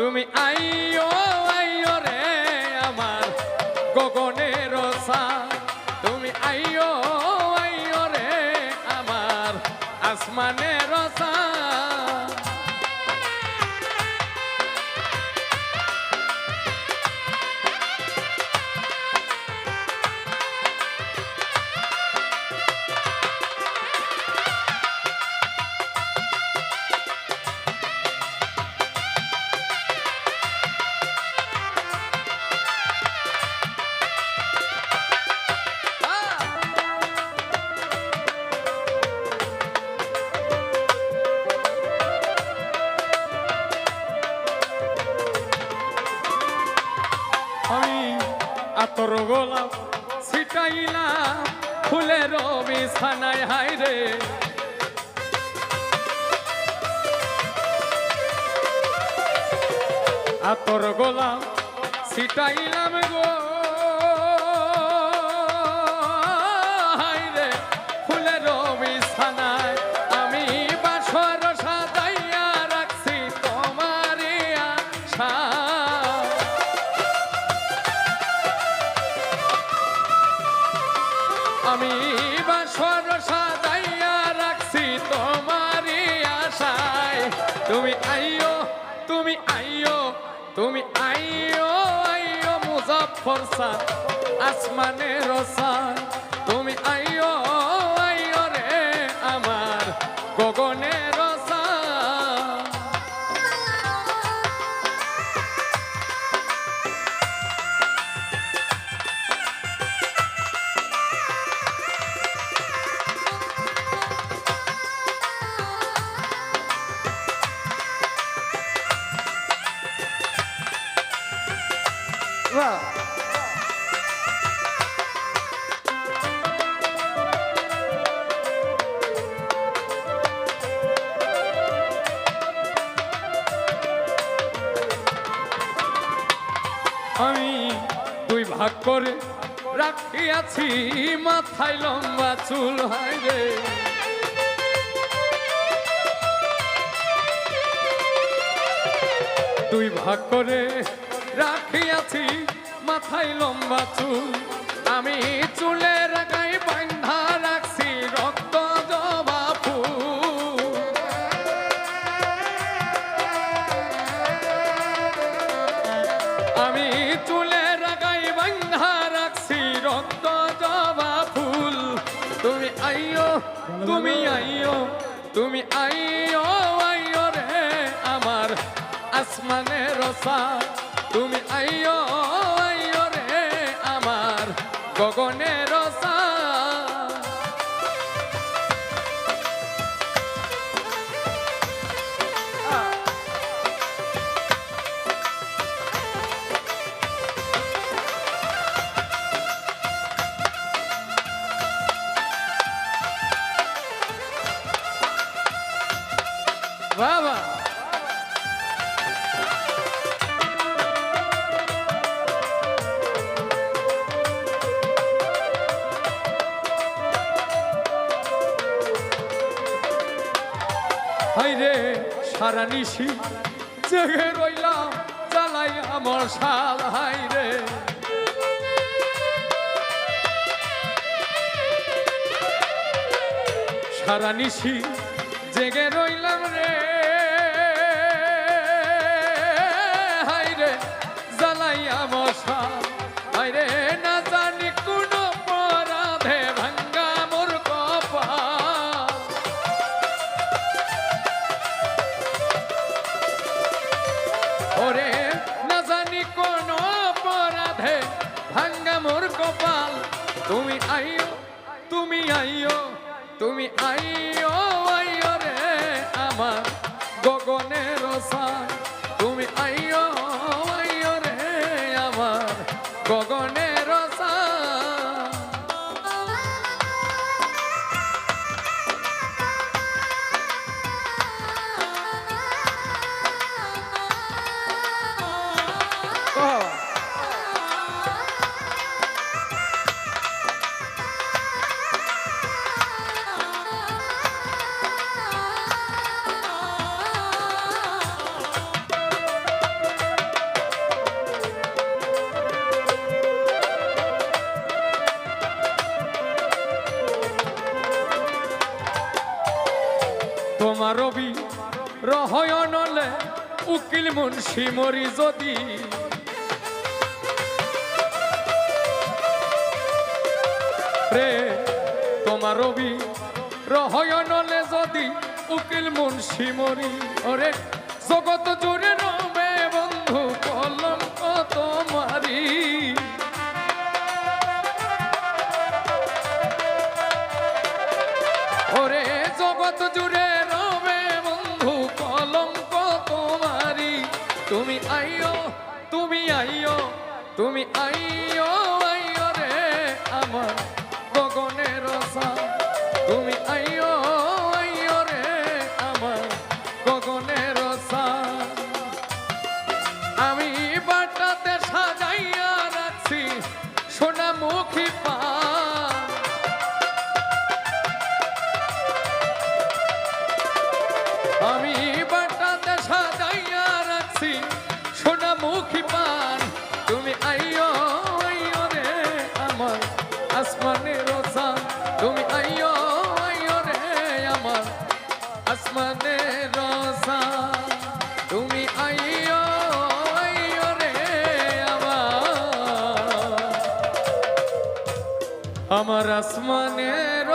তুমি আইও আইও রে আমার গগনের সা তুমি আইও আইও রে আমার আসমানের সা আমি আতর গোলাপ ছিটাইলাম ফুলের বিছানায় হাই রে। আতর গোলাপ ছিটাইলাম গো। তুমি আইও তুমি আইও তুমি আইও আইও মুজফর সান আসমানের রসান তুমি আইও আইও রে আমার গগনের করে রাখিয়াছি, মাথায় লম্বা চুল, হয় রে। দুই ভাগ করে রাখিয়াছি, মাথায় লম্বা চুল। আমি চুলে রাখাই বান্ধা রাখছি, রক্ত জবা আমি তুমি আইও তুমি আইও আইও রে আমার আসমানের রসা তুমি আইও আইও রে আমার গগনের বাবা। রে সারা নিশি জেগে রইলাম জ্বালাই আমার শাল হাই রে। সারা নিশি জেগে রইলাম রে। হাই রে, জ্বালাইয়া মশা হাই রে, না জানি কোন পরাধে ভাঙ্গা মোর কপাল। ওরে, না জানি কোন অপরাধে ভাঙ্গা মোর কপাল। তুমি আইও তুমি আইও তুমি আইও আমার গগনের সাই তুমি আইও আইও রে আমার গগনের তোমার রবি রহয়নলে উকিল মুন্সি মরি যদি। রে তোমার রবি রহয়নলে যদি উকিল মুন্সি মরি। ওরে জগত জুড়ে রবে বন্ধু কলঙ্ক তোমারি জগত জুড়ে তুমি আইও তুমি আইও আইও রে আমার গগনের রসা তুমি আইও আইও রে আমার গগনের রসা আমি বাটাতে সাজাইয়া রাখছি সোনামুখী আমার আসমানের